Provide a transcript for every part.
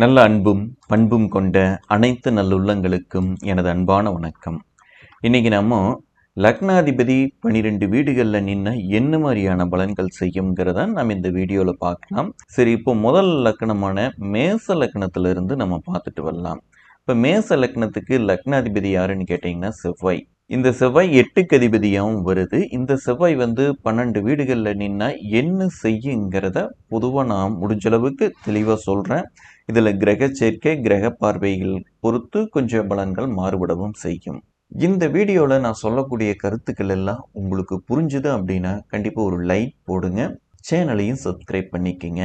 நல்ல அன்பும் பண்பும் கொண்ட அனைத்து நல்லுள்ளங்களுக்கும் எனது அன்பான வணக்கம். இன்னைக்கு நம்ம லக்னாதிபதி பன்னிரெண்டு வீடுகளில் நின்று என்ன மாதிரியான பலன்கள் செய்யுங்கிறத நம்ம இந்த வீடியோவில் பார்க்கலாம். சரி இப்போ முதல் லக்னமான மேச லக்னத்திலிருந்து நம்ம பார்த்துட்டு வரலாம். இப்போ மேச லக்னத்துக்கு லக்னாதிபதி யாருன்னு கேட்டிங்கன்னா செவ்வாய். இந்த செவ்வாய் எட்டுக்கு அதிபதியாகவும் வருது. இந்த செவ்வாய் வந்து பன்னெண்டு வீடுகளில் நின்னா என்ன செய்யுங்கிறத பொதுவாக நான் முடிஞ்ச அளவுக்கு தெளிவாக சொல்கிறேன் இதில் கிரக சேர்க்கை கிரக பார்வைகள் பொறுத்து கொஞ்சம் பலன்கள் மாறுபடவும் செய்யும். இந்த வீடியோவில் நான் சொல்லக்கூடிய கருத்துக்கள் எல்லாம் உங்களுக்கு புரிஞ்சுது அப்படின்னா கண்டிப்பாக ஒரு லைக் போடுங்க. சேனலையும் சப்ஸ்கிரைப் பண்ணிக்கங்க.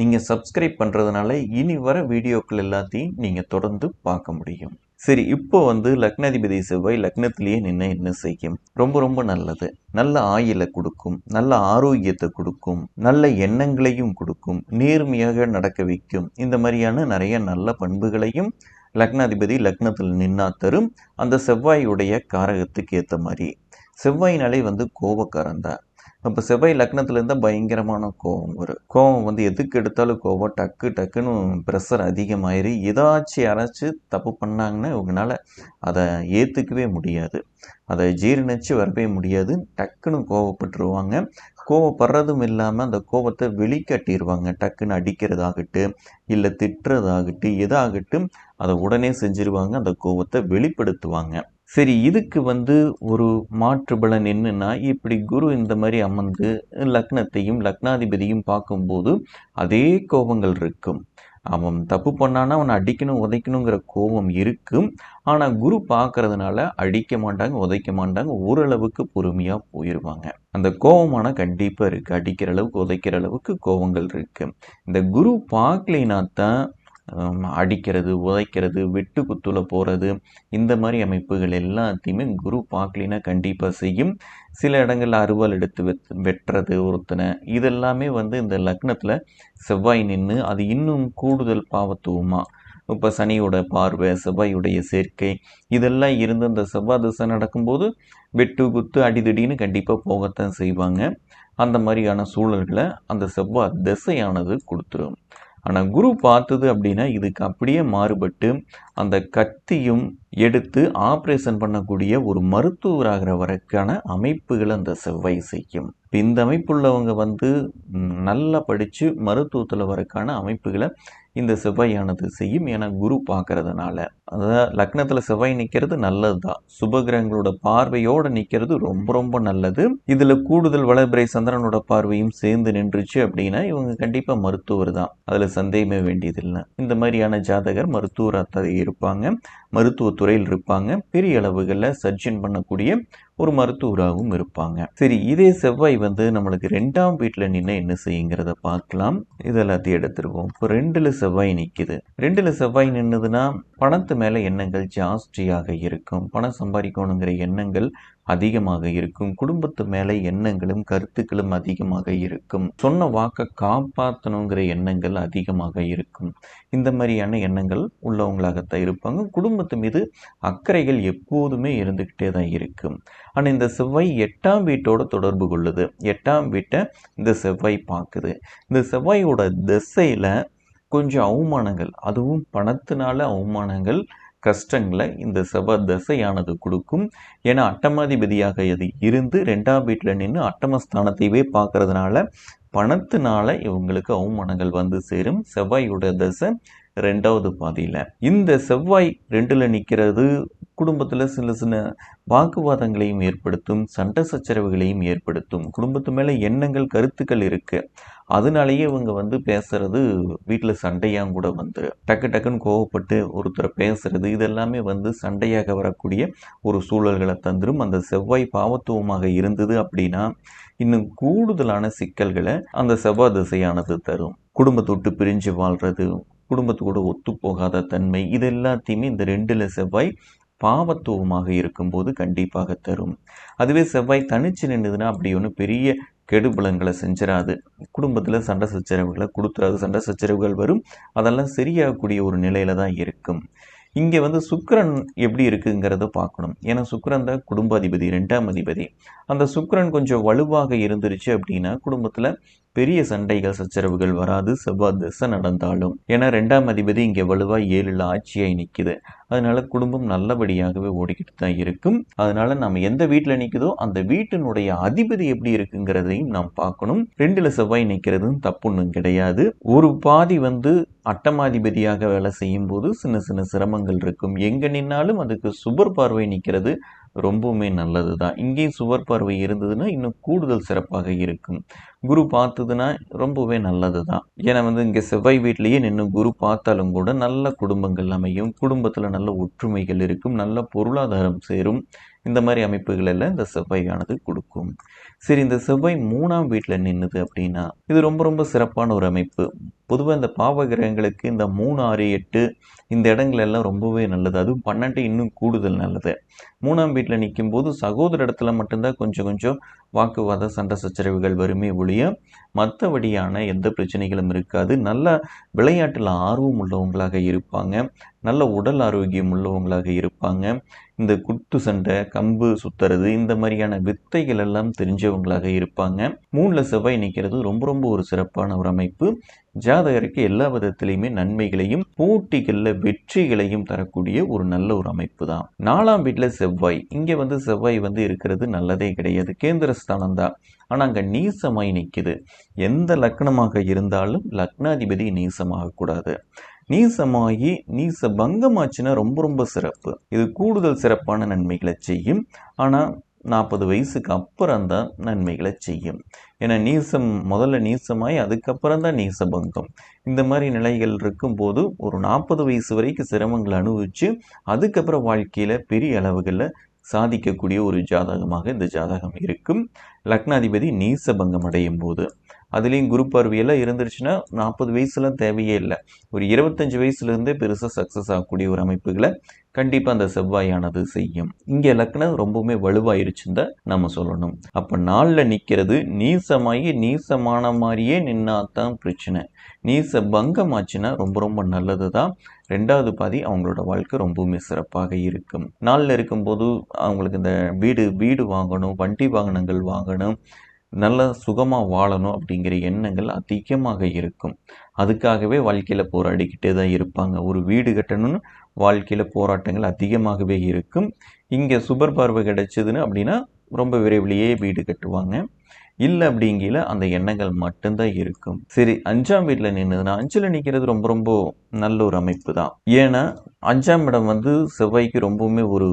நீங்கள் சப்ஸ்கிரைப் பண்ணுறதுனால இனி வர வீடியோக்கள் எல்லாத்தையும் நீங்கள் தொடர்ந்து பார்க்க முடியும். சரி இப்போ வந்து லக்னாதிபதி செவ்வாய் லக்னத்திலேயே நின்று என்ன செய்யும்? ரொம்ப ரொம்ப நல்லது. நல்ல ஆயிலை கொடுக்கும் நல்ல ஆரோக்கியத்தை கொடுக்கும் நல்ல எண்ணங்களையும் கொடுக்கும் நேர்மையாக நடக்க வைக்கும். இந்த மாதிரியான நிறைய நல்ல பண்புகளையும் லக்னாதிபதி லக்னத்தில் நின்னா தரும். அந்த செவ்வாயுடைய காரகத்துக்கு ஏற்ற மாதிரி. செவ்வாயினாலே வந்து கோபக்காரன் தான். அப்போ செவ்வாய் லக்னத்துல இருந்தால் பயங்கரமான கோபம் வரும். கோபம் வந்து எதுக்கு எடுத்தாலும் கோபம் டக்கு டக்குன்னு ப்ரெஷர் அதிகமாயிரு. ஏதாச்சும் யாராச்சும் தப்பு பண்ணாங்கன்னா இவங்களால அதை ஏற்றுக்கவே முடியாது. அதை ஜீரணித்து வரவே முடியாது. டக்குன்னு கோவப்பட்டுருவாங்க. கோவப்படுறதும் இல்லாமல் அந்த கோபத்தை வெளிக்காட்டிடுவாங்க டக்குன்னு அடிக்கிறதாகட்டும் இல்லை திட்டுறதாகட்டும் எதாகட்டும் அதை உடனே செஞ்சிருவாங்க. அந்த கோபத்தை வெளிப்படுத்துவாங்க. சரி இதுக்கு வந்து ஒரு மாற்று பலன் என்னென்னா இப்படி குரு இந்த மாதிரி அமர்ந்து லக்னத்தையும் லக்னாதிபதியும் பார்க்கும்போது அதே கோபங்கள் இருக்கும். அவன் தப்பு பண்ணானா அவனை அடிக்கணும் உதைக்கணுங்கிற கோபம் இருக்கும். ஆனால் குரு பார்க்கறதுனால அடிக்க மாட்டாங்க உதைக்க மாட்டாங்க ஓரளவுக்கு பொறுமையாக போயிடுவாங்க அந்த கோபமான கண்டிப்பாக இருக்குது அடிக்கிற அளவுக்கு உதைக்கிற அளவுக்கு கோபங்கள் இருக்குது இந்த குரு பார்க்கலைனா தான் அடிக்கிறது உதைக்கிறது வெட்டு குத்துல போகிறது இந்த மாதிரி அமைப்புகள் எல்லாத்தையுமே குரு பார்க்கலினா கண்டிப்பாக செய்யும். சில இடங்களில் அறுவாள் எடுத்து வெத் வெட்டுறது ஒருத்தனை இதெல்லாமே வந்து இந்த லக்னத்தில் செவ்வாய் நின்று அது இன்னும் கூடுதல் பாவத்துவமாக இப்போ சனியோட பார்வை செவ்வாயுடைய சேர்க்கை இதெல்லாம் இருந்து அந்த செவ்வாய் திசை நடக்கும்போது வெட்டு குத்து அடிதடின்னு கண்டிப்பாக போகத்தான் செய்வாங்க. அந்த மாதிரியான சூழல்களை அந்த செவ்வாய் திசையானது கொடுத்துரும். ஆனால் குரு பார்த்தது அப்படின்னா இதுக்கு அப்படியே மாறுபட்டு அந்த கத்தியும் எடுத்து ஆப்ரேஷன் பண்ணக்கூடிய ஒரு மருத்துவராகிற வரைக்கான அமைப்புகளை அந்த செவ்வாய் செய்யும். இந்த அமைப்புள்ளவங்க வந்து நல்லா படித்து மருத்துவத்தில் வரக்கான அமைப்புகளை இந்த செவ்வாயானது செய்யும் ஏன்னா குரு பார்க்கறதுனால. அதாவது லக்னத்தில் செவ்வாய் நிற்கிறது நல்லது தான் சுபகிரகங்களோட பார்வையோடு நிற்கிறது ரொம்ப ரொம்ப நல்லது. இதில் கூடுதல் வளபிரை சந்திரனோட பார்வையும் சேர்ந்து நின்றுச்சு அப்படின்னா இவங்க கண்டிப்பாக மருத்துவர் தான். அதில் சந்தேகமே வேண்டியதில்லை. இந்த மாதிரியான ஜாதகர் மருத்துவராக இருப்பாங்க. மருத்துவத்துறையில் இருப்பாங்க. பெரிய அளவுகளில் சர்ஜன் பண்ணக்கூடிய ஒரு மருத்துவராகவும் இருப்பாங்க. சரி இதே செவ்வாய் வந்து நம்மளுக்கு ரெண்டாம் வீட்டில் நின்று என்ன செய்யுங்கிறத பார்க்கலாம். இது எல்லாத்தையும் எடுத்துருவோம். இப்போ ரெண்டில் செவ்வாய் நிற்குது ரெண்டில் செவ்வாய் நின்றுதுன்னா பணத்து மேலே எண்ணங்கள் ஜாஸ்தியாக இருக்கும். பணம் சம்பாதிக்கணுங்கிற எண்ணங்கள் அதிகமாக இருக்கும். குடும்பத்து மேலே எண்ணங்களும் கருத்துக்களும் அதிகமாக இருக்கும். சொன்ன வாக்கை காப்பாற்றணுங்கிற எண்ணங்கள் அதிகமாக இருக்கும். இந்த மாதிரியான எண்ணங்கள் உள்ளவங்களாகத்தான் இருப்பாங்க. குடும்பத்து மீது அக்கறைகள் எப்போதுமே இருந்துக்கிட்டே தான் இருக்கும். ஆனால் இந்த செவ்வாய் எட்டாம் வீட்டோட தொடர்பு கொள்ளுது. எட்டாம் வீட்டை இந்த செவ்வாய் பார்க்குது. இந்த செவ்வாயோட திசையில் கொஞ்சம் அவமானங்கள் அதுவும் பணத்தினால அவமானங்கள் கஷ்டங்களை இந்த செவ்வாய் தசையானது கொடுக்கும். ஏன்னா அட்டமாதிபதியாக இது இருந்து ரெண்டாம் வீட்டில் நின்று அட்டமஸ்தானத்தையே பார்க்கறதுனால பணத்தினால இவங்களுக்கு அவமானங்கள் வந்து சேரும். செவ்வாயோட தசை ரெண்டாவது பாதியில். இந்த செவ்வாய் ரெண்டில் நிற்கிறது குடும்பத்தில் சில சில வாக்குவாதங்களையும் ஏற்படுத்தும் சண்டை சச்சரவுகளையும் ஏற்படுத்தும். குடும்பத்து மேலே எண்ணங்கள் கருத்துக்கள் இருக்குது அதனாலேயே இவங்க வந்து பேசுறது வீட்டில் சண்டையாக கூட வந்துடும் டக்கு டக்குன்னு கோவப்பட்டு ஒருத்தரை பேசுறது இதெல்லாமே வந்து சண்டையாக வரக்கூடிய ஒரு சூழல்களை தந்துடும் அந்த செவ்வாய் பாவத்துவமாக இருந்தது அப்படின்னா இன்னும் கூடுதலான சிக்கல்களை அந்த செவ்வாய் திசையானது தரும். குடும்பத்தை விட்டு பிரிஞ்சு வாழ்றது குடும்பத்து கூட ஒத்து போகாத தன்மை இது எல்லாத்தையுமே இந்த ரெண்டில் செவ்வாய் பாவத்துவமாக இருக்கும்போது கண்டிப்பாக தரும். அதுவே செவ்வாய் தனிச்சு நின்றுதுன்னா அப்படி ஒன்றும் பெரிய கெடுபலங்களை செஞ்சிடாது குடும்பத்தில் சண்டை சச்சரவுகளை கொடுத்துறாது. சண்டை சச்சரவுகள் வரும். அதெல்லாம் சரியாகக்கூடிய ஒரு நிலையில தான் இருக்கும். இங்கே வந்து சுக்கரன் எப்படி இருக்குங்கிறத பார்க்கணும். ஏன்னா சுக்கரன் தான் குடும்ப அதிபதி ரெண்டாம் அதிபதி. அந்த சுக்கரன் கொஞ்சம் வலுவாக இருந்துருச்சு அப்படின்னா குடும்பத்தில் பெரிய சண்டைகள் சச்சரவுகள் வராது. செவ்வாய் திசை நடந்தாலும். ஏன்னா ரெண்டாம் அதிபதி இங்கே வலுவாக ஏழுல ஆட்சியாய் நிற்குது அதனால குடும்பம் நல்லபடியாகவே ஓடிக்கிட்டு தான் இருக்கும். அதனால நம்ம எந்த வீட்டில் நிற்குதோ அந்த வீட்டினுடைய அதிபதி எப்படி இருக்குங்கிறதையும் நாம் பார்க்கணும். ரெண்டுல செவ்வாய் நிற்கிறதும் தப்புன்னும் கிடையாது. ஒரு பாதி வந்து அட்டமாதிபதியாக வேலை செய்யும் போது சின்ன சின்ன சிரமங்கள் இருக்கும். எங்க நின்னாலும் அதுக்கு சுபர் பார்வை நிற்கிறது ரொம்பவுமே நல்லது தான் இங்கேயும் சுவர் பார்வை இருந்ததுன்னா இன்னும் கூடுதல் சிறப்பாக இருக்கும். குரு பார்த்ததுன்னா ரொம்பவே நல்லது தான் ஏன்னா வந்து இங்கே செவ்வாய் வீட்லேயே நின்று குரு பார்த்தாலும் கூட நல்ல குடும்பங்கள் அமையும். குடும்பத்தில் நல்ல ஒற்றுமைகள் இருக்கும். நல்ல பொருளாதாரம் சேரும். இந்த மாதிரி அமைப்புகள் எல்லாம் இந்த செவ்வாயானது கொடுக்கும். சரி இந்த செவ்வாய் மூணாம் வீட்டில் நின்றுது அப்படின்னா இது ரொம்ப ரொம்ப சிறப்பான ஒரு அமைப்பு. பொதுவாக இந்த பாவ கிரகங்களுக்கு இந்த மூணு ஆறு எட்டு இந்த இடங்கள் எல்லாம் ரொம்பவே நல்லது. அதுவும் பன்னெண்டு இன்னும் கூடுதல் நல்லது. மூணாம் வீட்டில் நிற்கும் போது சகோதர இடத்துல மட்டும்தான் கொஞ்சம் கொஞ்சம் வாக்குவாத சண்டை சச்சரவுகள் வருமே ஒழிய மற்றபடியான எந்த பிரச்சனைகளும் இருக்காது. நல்ல விளையாட்டில் ஆர்வம் உள்ளவங்களாக இருப்பாங்க. நல்ல உடல் ஆரோக்கியம் உள்ளவங்களாக இருப்பாங்க. இந்த குத்து சண்டை கம்பு சுத்துறது இந்த மாதிரியான வித்தைகள் எல்லாம் தெரிஞ்சவங்களாக இருப்பாங்க. மூணில் செவ்வாய் நிற்கிறது ரொம்ப ரொம்ப ஒரு சிறப்பான ஒரு அமைப்பு. ஜாதகருக்கு எல்லா விதத்திலையுமே நன்மைகளையும் போட்டிகளில் வெற்றிகளையும் தரக்கூடிய ஒரு நல்ல ஒரு அமைப்பு தான். நாலாம் வீட்டில் செவ்வாய். இங்கே வந்து செவ்வாய் வந்து இருக்கிறது நல்லதே கிடையாது. கேந்திரஸ்தானம் தான். ஆனால் அங்கே நீசமாய் நிற்கிது எந்த லக்னமாக இருந்தாலும் லக்னாதிபதி நீசமாக கூடாது. நீசமாகி நீச பங்கமாச்சுன்னா ரொம்ப ரொம்ப சிறப்பு. இது கூடுதல் சிறப்பான நன்மைகளை செய்யும். ஆனால் நாற்பது வயசுக்கு அப்புறம் தான் நன்மைகளை செய்யும். ஏன்னா நீசம் முதல்ல நீசமாய் அதுக்கப்புறம் தான் நீசபங்கம் இந்த மாதிரி நிலைகள் இருக்கும்போது ஒரு நாற்பது வயசு வரைக்கும் சிரமங்களை அனுபவித்து அதுக்கப்புறம் வாழ்க்கையில் பெரிய அளவுகளில் சாதிக்கக்கூடிய ஒரு ஜாதகமாக இந்த ஜாதகம் இருக்கும். லக்னாதிபதி நீசபங்கம் அடையும் போது அதுலேயும் குரூப் பார்வையெல்லாம் இருந்துருச்சுன்னா நாற்பது வயசுலாம் தேவையே இல்லை. ஒரு இருபத்தஞ்சு வயசுலேருந்தே பெருசாக சக்ஸஸ் ஆகக்கூடிய ஒரு அமைப்புகளை கண்டிப்பாக அந்த செவ்வாயானது செய்யும். இங்கே லக்னம் ரொம்பவுமே வலுவாயிருச்சுன்னு தான் நம்ம சொல்லணும். அப்போ நாளில் நிற்கிறது நீசமாகி நீசமான மாதிரியே நின்னாதான் பிரச்சனை. நீச பங்கமாச்சுன்னா ரொம்ப ரொம்ப நல்லது தான் ரெண்டாவது பாதி அவங்களோட வாழ்க்கை ரொம்பவுமே சிறப்பாக இருக்கும். நாளில் இருக்கும்போது அவங்களுக்கு இந்த வீடு வீடு வாங்கணும் வண்டி வாகனங்கள் வாங்கணும் நல்ல சுகமாக வாழணும் அப்படிங்கிற எண்ணங்கள் அதிகமாக இருக்கும். அதுக்காகவே வாழ்க்கையில் போராடிக்கிட்டே தான் இருப்பாங்க. ஒரு வீடு கட்டணும்னு வாழ்க்கையில் போராட்டங்கள் அதிகமாகவே இருக்கும். இங்கே சுபர் பார்வை கிடைச்சதுன்னு அப்படின்னா ரொம்ப விரைவிலேயே வீடு கட்டுவாங்க. இல்லை அப்படிங்கில அந்த எண்ணங்கள் மட்டும்தான் இருக்கும். சரி அஞ்சாம் வீட்டில் நின்றுதுன்னா அஞ்சில் நிற்கிறது ரொம்ப ரொம்ப நல்ல ஒரு அமைப்பு தான். ஏன்னா அஞ்சாம் இடம் வந்து செவ்வாய்க்கு ரொம்பவுமே ஒரு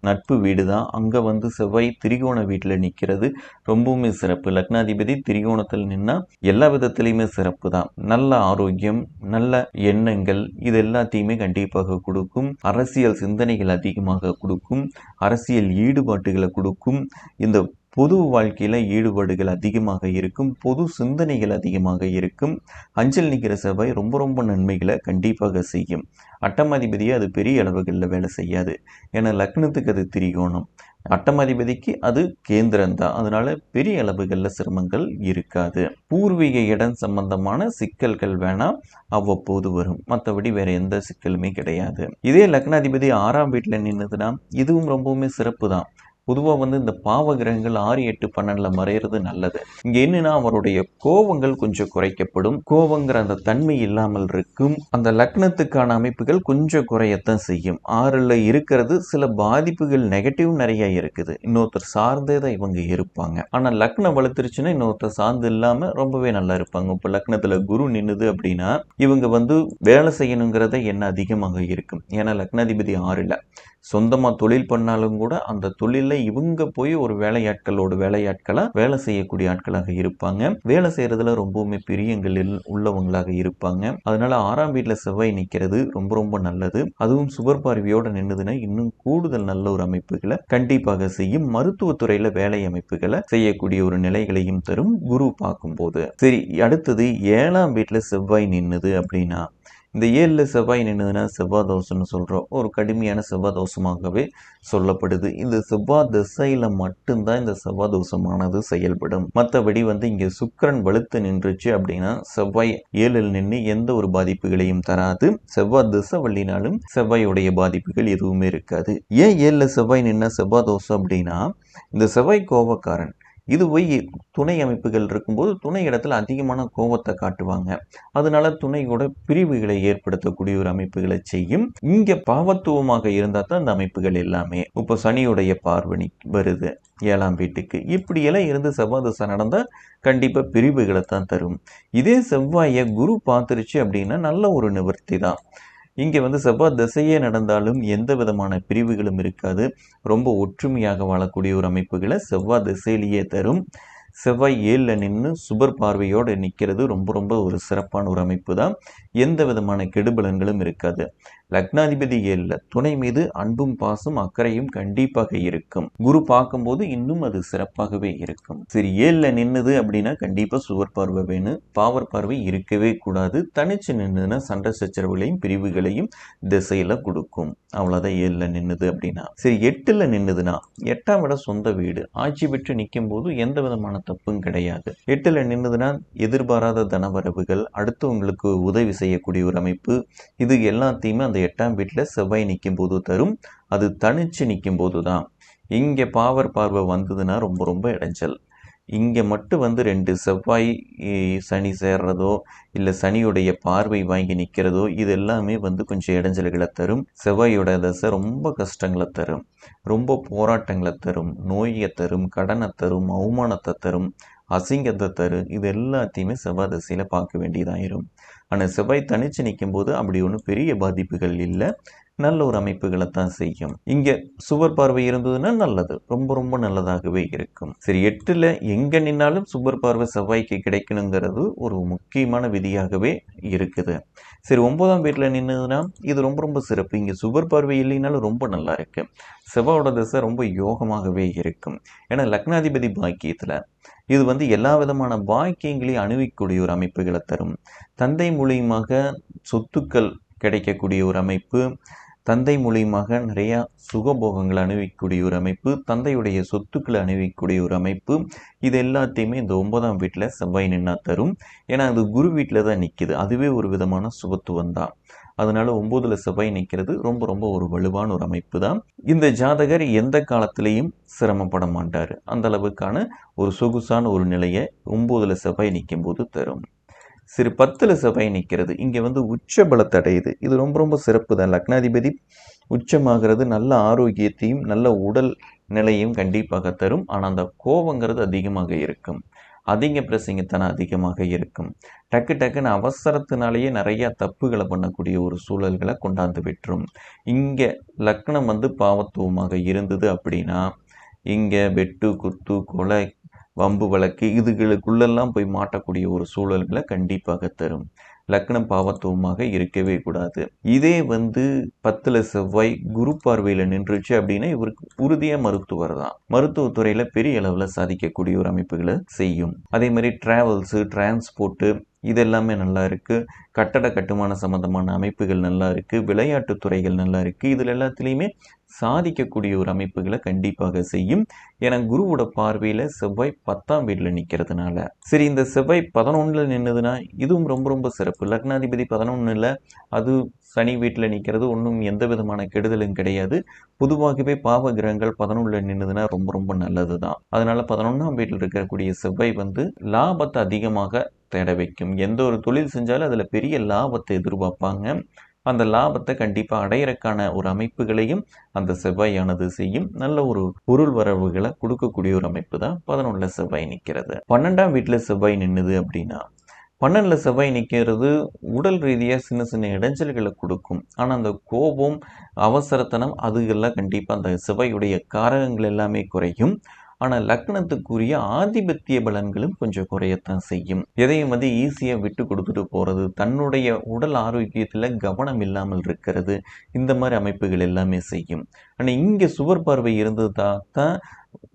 நட்பு வீடு தான் அங்கே வந்து செவ்வாய் திரிகோண வீட்டில் நிற்கிறது ரொம்பவுமே சிறப்பு. லக்னாதிபதி திரிகோணத்தில் நின்னா எல்லா விதத்துலேயுமே சிறப்பு தான் நல்ல ஆரோக்கியம் நல்ல எண்ணங்கள் இது எல்லாத்தையுமே கண்டிப்பாக கொடுக்கும். அரசியல் சிந்தனைகள் அதிகமாக கொடுக்கும். அரசியல் ஈடுபாட்டுகளை கொடுக்கும். இந்த பொது வாழ்க்கையில் ஈடுபாடுகள் அதிகமாக இருக்கும் பொது சிந்தனைகள் அதிகமாக இருக்கும். அஞ்சல் நிற்கிற செவ்வாய் ரொம்ப ரொம்ப நன்மைகளை கண்டிப்பாக செய்யும். அட்டமாதிபதியை அது பெரிய அளவுகளில் வேலை செய்யாது. ஏன்னா லக்னத்துக்கு அது திரிகோணம். அட்டமாதிபதிக்கு அது கேந்திரம் தான். அதனால பெரிய அளவுகளில் சிரமங்கள் இருக்காது. பூர்வீக இடம் சம்பந்தமான சிக்கல்கள் வேணா அவ்வப்போது வரும். மற்றபடி வேற எந்த சிக்கலுமே கிடையாது. இதே லக்னாதிபதி ஆறாம் வீட்டில் நின்றுதுன்னா இதுவும் ரொம்பவுமே சிறப்பு தான். பொதுவாக வந்து இந்த பாவ கிரகங்கள் ஆறு எட்டு பன்னெண்டில் மறையிறது நல்லது. இங்கே என்னன்னா அவருடைய கோபங்கள் கொஞ்சம் குறைக்கப்படும். கோபங்கிற அந்த தன்மை இல்லாமல் இருக்கும். அந்த லக்னத்துக்கான அமைப்புகள் கொஞ்சம் குறையத்தான் செய்யும். ஆறில் இருக்கிறது சில பாதிப்புகள் நெகட்டிவ் நிறைய இருக்குது. இன்னொருத்தர் சார்ந்தே தான் இவங்க இருப்பாங்க. ஆனால் லக்னம் வளர்த்துருச்சுன்னா இன்னொருத்தர் சார்ந்து இல்லாமல் ரொம்பவே நல்லா இருப்பாங்க. இப்போ லக்னத்தில் குரு நின்னுது அப்படின்னா இவங்க வந்து வேலை செய்யணுங்கிறத என்ன அதிகமாக இருக்கும். ஏன்னா லக்னாதிபதி ஆறில். சொந்தமாக தொழில் பண்ணாலும் கூட அந்த தொழிலில் இவங்க போய் ஒரு வேலையாட்களோட வேலையாட்களாக வேலை செய்யக்கூடிய ஆட்களாக இருப்பாங்க. வேலை செய்கிறதுல ரொம்பவுமே பிரியங்கள் உள்ளவங்களாக இருப்பாங்க. அதனால ஆறாம் வீட்டில் செவ்வாய் நிற்கிறது ரொம்ப ரொம்ப நல்லது. அதுவும் சுவர் பார்வையோடு நின்றுதுன்னா இன்னும் கூடுதல் நல்ல ஒரு அமைப்புகளை கண்டிப்பாக செய்யும் மருத்துவத்துறையில் வேலை அமைப்புகளை செய்யக்கூடிய ஒரு நிலைகளையும் தரும் குரு பார்க்கும்போது. சரி அடுத்தது ஏழாம் வீட்டில் செவ்வாய் நின்னுது அப்படின்னா இந்த ஏழில் செவ்வாய் நின்றுதுன்னா செவ்வாய் தோஷம்னு சொல்கிறோம் ஒரு கடுமையான செவ்வாய் தோஷமாகவே சொல்லப்படுது. இந்த செவ்வாய் திசையில் மட்டும்தான் இந்த செவ்வாய் தோஷமானது செயல்படும். மற்றபடி வந்து இங்கே சுக்கிரன் வலுத்து நின்றுச்சு அப்படின்னா செவ்வாய் ஏழில் நின்று எந்த ஒரு பாதிப்புகளையும் தராது. செவ்வாய் திசை வள்ளினாலும் செவ்வாயுடைய பாதிப்புகள் எதுவுமே இருக்காது. ஏன் ஏழில் செவ்வாய் நின்னா செவ்வாய் தோஷம் அப்படின்னா இந்த செவ்வாய் கோபக்காரன் இது போய் துணை அமைப்புகள் இருக்கும்போது துணை இடத்துல அதிகமான கோபத்தை காட்டுவாங்க. அதனால துணை கூட பிரிவுகளை ஏற்படுத்தக்கூடிய ஒரு அமைப்புகளை செய்யும். இங்க பாவத்துவமாக இருந்தால் தான் அந்த அமைப்புகள் எல்லாமே. இப்போ சனியுடைய பார்வனி வருது ஏழாம் வீட்டுக்கு. இப்படியெல்லாம் இருந்து செவ்வாய் தசை நடந்தா கண்டிப்பா பிரிவுகளை தான் தரும். இதே செவ்வாயை குரு பார்த்துருச்சு அப்படின்னா நல்ல ஒரு நிவர்த்தி தான். இங்கே வந்து செவ்வாய் திசையே நடந்தாலும் எந்த விதமான பிரிவுகளும் இருக்காது. ரொம்ப ஒற்றுமையாக வாழக்கூடிய ஒரு அமைப்புகளை செவ்வாய் திசையிலேயே தரும். செவ்வாய் ஏழில் நின்று சுபர் பார்வையோடு நிற்கிறது ரொம்ப ரொம்ப ஒரு சிறப்பான ஒரு அமைப்பு தான் எந்த விதமான கெடுபலன்களும் இருக்காது. லக்னாதிபதி ஏழில் துணை மீது அன்பும் பாசம் அக்கறையும் கண்டிப்பாக இருக்கும். குரு பார்க்கும்போது இன்னும் அது சிறப்பாகவே இருக்கும். சரி ஏழில் நின்னுது அப்படின்னா கண்டிப்பாக சுவர் பார்வை வேணும். பாவர் பார்வை இருக்கவே கூடாது. தனிச்சு நின்றுனா சண்டை சச்சரவுகளையும் பிரிவுகளையும் திசையில கொடுக்கும். அவ்வளோதான் ஏழில் நின்னுது அப்படின்னா. சரி எட்டில் நின்னுதுன்னா எட்டாம் விட சொந்த வீடு. ஆட்சி பெற்று நிற்கும் போது எந்த விதமான தப்பும் கிடையாது. எட்டில் நின்னுதுன்னா எதிர்பாராத தனவரவுகள் அடுத்தவங்களுக்கு உதவி செய்யக்கூடிய ஒரு அமைப்பு. இது எல்லாத்தையுமே அந்த எட்டாம் வீட்டில் செவ்வாய் நிற்கும் போது தரும் அது தனிச்சு நிற்கும் போது தான் இங்கே பாவர் பார்வை வந்ததுன்னா ரொம்ப ரொம்ப இடைஞ்சல். இங்கே மட்டும் வந்து ரெண்டு செவ்வாய் சனி சேர்றதோ இல்லை சனியுடைய பார்வை வாங்கி நிற்கிறதோ இது எல்லாமே வந்து கொஞ்சம் இடைஞ்சல்களை தரும். செவ்வாயோட தசை ரொம்ப கஷ்டங்களை தரும். ரொம்ப போராட்டங்களை தரும். நோயை தரும் கடனை தரும் அவமானத்தை தரும் அசிங்கத்தை தரும். இது எல்லாத்தையுமே செவ்வாய் தசையில் பார்க்க வேண்டியதாயிரும். ஆனால் செவ்வாய் தனிச்சு நிற்கும்போது அப்படி ஒன்றும் பெரிய பாதிப்புகள் இல்லை. நல்ல ஒரு அமைப்புகளை தான் செய்யும். இங்கே சுவர் பார்வை இருந்ததுன்னா நல்லது. ரொம்ப ரொம்ப நல்லதாகவே இருக்கும். சரி எட்டில் எங்கே நின்னாலும் சுவர் பார்வை செவ்வாய்க்கு கிடைக்கணுங்கிறது ஒரு முக்கியமான விதியாகவே இருக்குது. சரி ஒன்பதாம் வீட்டில் நின்றுதுன்னா இது ரொம்ப ரொம்ப சிறப்பு. இங்கே சுவர் பார்வை இல்லைனாலும் ரொம்ப நல்லா இருக்குது செவ்வாயோட திசை ரொம்ப யோகமாகவே இருக்கும். ஏன்னா லக்னாதிபதி பாக்கியத்தில். இது வந்து எல்லா விதமான பாக்கியங்களையும் அணுவிக்கக்கூடிய ஒரு அமைப்புகளை தரும். தந்தை மூலியமாக சொத்துக்கள் கிடைக்கக்கூடிய ஒரு அமைப்பு தந்தை மூலியமாக நிறையா சுகபோகங்களை அணிவிக்கக்கூடிய ஒரு அமைப்பு தந்தையுடைய சொத்துக்களை அணிவிக்கக்கூடிய ஒரு அமைப்பு. இது எல்லாத்தையுமே இந்த ஒன்பதாம் வீட்டில் செவ்வாய் நின்னா தரும். ஏன்னா அது குரு வீட்டில் தான் நிற்கிது அதுவே ஒரு விதமான சுபத்துவம் தான். அதனால ஒன்பதுல செவ்வாய் நிற்கிறது ரொம்ப ரொம்ப ஒரு வலுவான ஒரு அமைப்பு தான் இந்த ஜாதகர் எந்த காலத்திலையும் சிரமப்பட மாட்டார். அந்த அளவுக்கான ஒரு சொகுசான ஒரு நிலையை ஒன்பதுல செவ்வாய் நிற்கும் போது தரும். சரி பத்துல செவ்வாய் நிற்கிறது இங்கே வந்து உச்ச பலத்தை அடையுது இது ரொம்ப ரொம்ப சிறப்பு தான் லக்னாதிபதி உச்சமாகிறது நல்ல ஆரோக்கியத்தையும் நல்ல உடல் நிலையும் கண்டிப்பாக தரும். ஆனால் அந்த கோபங்கிறது அதிகமாக இருக்கும். அதிக பிரசங்கத்தனம் அதிகமாக இருக்கும். டக்கு டக்குன்னு அவசரத்தினாலேயே நிறையா தப்புகளை பண்ணக்கூடிய ஒரு சூழல்களை கொண்டாந்து விட்டுரும். இங்கே லக்னம் வந்து பாவத்துவமாக இருந்தது அப்படின்னா இங்கே வெட்டு குத்து கொலை வம்பு வழக்கு இதுகளுக்குள்ளெல்லாம் போய் மாட்டக்கூடிய ஒரு சூழல்களை கண்டிப்பாக தரும். லக்னம் பாவத்துவமாக இருக்கவே கூடாது. இதே வந்து பத்துல செவ்வாய் குரு பார்வையில் நின்றுச்சு அப்படின்னா இவருக்கு உறுதியாக மருத்துவர் தான். மருத்துவத்துறையில பெரிய அளவில் சாதிக்கக்கூடிய ஒரு அமைப்புகளை செய்யும். அதே மாதிரி டிராவல்ஸு டிரான்ஸ்போர்ட்டு இது எல்லாமே நல்லா இருக்குது கட்டட கட்டுமான சம்மந்தமான அமைப்புகள் நல்லா இருக்குது விளையாட்டு துறைகள் நல்லா இருக்குது இதில் எல்லாத்துலேயுமே சாதிக்கக்கூடிய ஒரு அமைப்புகளை கண்டிப்பாக செய்யும். ஏன்னா குருவோட பார்வையில் செவ்வாய் பத்தாம் வீட்டில் நிற்கிறதுனால சரி இந்த செவ்வாய் பதினொன்றில் நின்றுதுன்னா இதுவும் ரொம்ப ரொம்ப சிறப்பு. லக்னாதிபதி பதினொன்றில் அது சனி வீட்டில் நிற்கிறது ஒன்றும் எந்த விதமான கெடுதலும் கிடையாது. பொதுவாகவே பாவ கிரகங்கள் பதினொன்றில் நின்றுதுன்னா ரொம்ப ரொம்ப நல்லது தான் அதனால் பதினொன்றாம் வீட்டில் இருக்கக்கூடிய செவ்வாய் வந்து லாபத்தை அதிகமாக தேட வைக்கும். எந்த ஒரு தொழில் செஞ்சாலும் அதில் பெரிய லாபத்தை எதிர்பார்ப்பாங்க. அந்த லாபத்தை கண்டிப்பாக அடையிறக்கான ஒரு அமைப்புகளையும் அந்த செவ்வாயானது செய்யும். நல்ல ஒரு பொருள் வரவுகளை கொடுக்கக்கூடிய ஒரு அமைப்பு தான் பதினொன்றில் செவ்வாய் நிற்கிறது பன்னெண்டாம் வீட்டில் செவ்வாய் நின்னுது அப்படின்னா பன்னெண்டில் செவ்வாய் நிற்கிறது உடல் ரீதியாக சின்ன சின்ன இடைஞ்சல்களை கொடுக்கும். ஆனால் அந்த கோபம் அவசரத்தனம் அதுகெல்லாம் கண்டிப்பாக அந்த செவ்வாயுடைய காரகங்கள் எல்லாமே குறையும். ஆனால் லக்னத்துக்குரிய ஆதிபத்திய பலன்களும் கொஞ்சம் குறையத்தான் செய்யும். எதையும் வந்து ஈஸியாக விட்டு கொடுத்துட்டு போகிறது தன்னுடைய உடல் ஆரோக்கியத்தில் கவனம் இல்லாமல் இருக்கிறது இந்த மாதிரி அமைப்புகள் எல்லாமே செய்யும். ஆனால் இங்கே சுவர் பார்வை இருந்ததா தான்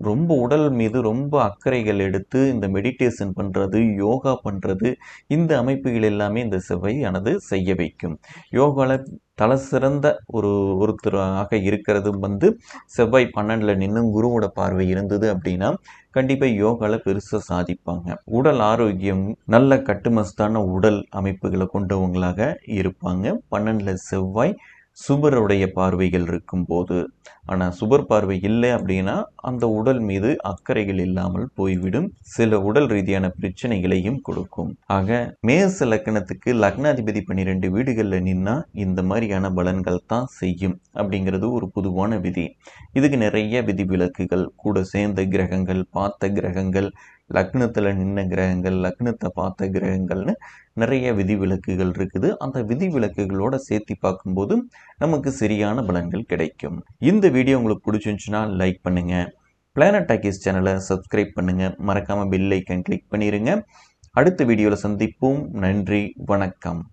ரொம்ப உடல் மீது ரொம்ப அக்கறைகள் எடுத்து இந்த மெடிடேஷன் பண்ணுறது யோகா பண்ணுறது இந்த அமைப்புகள் எல்லாமே இந்த செவ்வாயானது செய்ய வைக்கும். யோகாவில் தலை சிறந்த ஒரு ஒருத்தராக இருக்கிறது வந்து செவ்வாய் பன்னெண்டில் நின்று குருவோட பார்வை இருந்தது அப்படின்னா கண்டிப்பாக யோகாவில் பெருசாக சாதிப்பாங்க. உடல் ஆரோக்கியம் நல்ல கட்டுமஸ்தான உடல் அமைப்புகளை கொண்டவங்களாக இருப்பாங்க. பன்னெண்டில் செவ்வாய் சுபருடைய பார்வைகள் இருக்கும்போது ஆனால் சுபர் பார்வை இல்லை அப்படின்னா அந்த உடல் மீது அக்கறைகள் இல்லாமல் போய்விடும். சில உடல் ரீதியான பிரச்சனைகளையும் கொடுக்கும். ஆக மேச லக்னத்துக்கு லக்னாதிபதி பன்னிரெண்டு வீடுகளில் நின்னா இந்த மாதிரியான பலன்கள் தான் செய்யும் அப்படிங்கிறது ஒரு பொதுவான விதி. இதுக்கு நிறைய விதிவிலக்குகள் கூட சேர்ந்த கிரகங்கள் பார்த்த கிரகங்கள் லக்னத்தில் நின்ன கிரகங்கள் லக்னத்தை பார்த்த கிரகங்கள்னு நிறைய விதிவிலக்குகள் இருக்குது. அந்த விதிவிலக்குகளோட சேர்த்து பார்க்கும்போது நமக்கு சரியான பலன்கள் கிடைக்கும். இந்த வீடியோ உங்களுக்கு பிடிச்சிருந்துச்சுன்னா லைக் பண்ணுங்கள் பிளானட் டாக்கிஸ் சேனலை சப்ஸ்கிரைப் பண்ணுங்கள் மறக்காமல் பெல் ஐக்கன் கிளிக் பண்ணிடுங்க அடுத்த வீடியோவில் சந்திப்போம். நன்றி. வணக்கம்.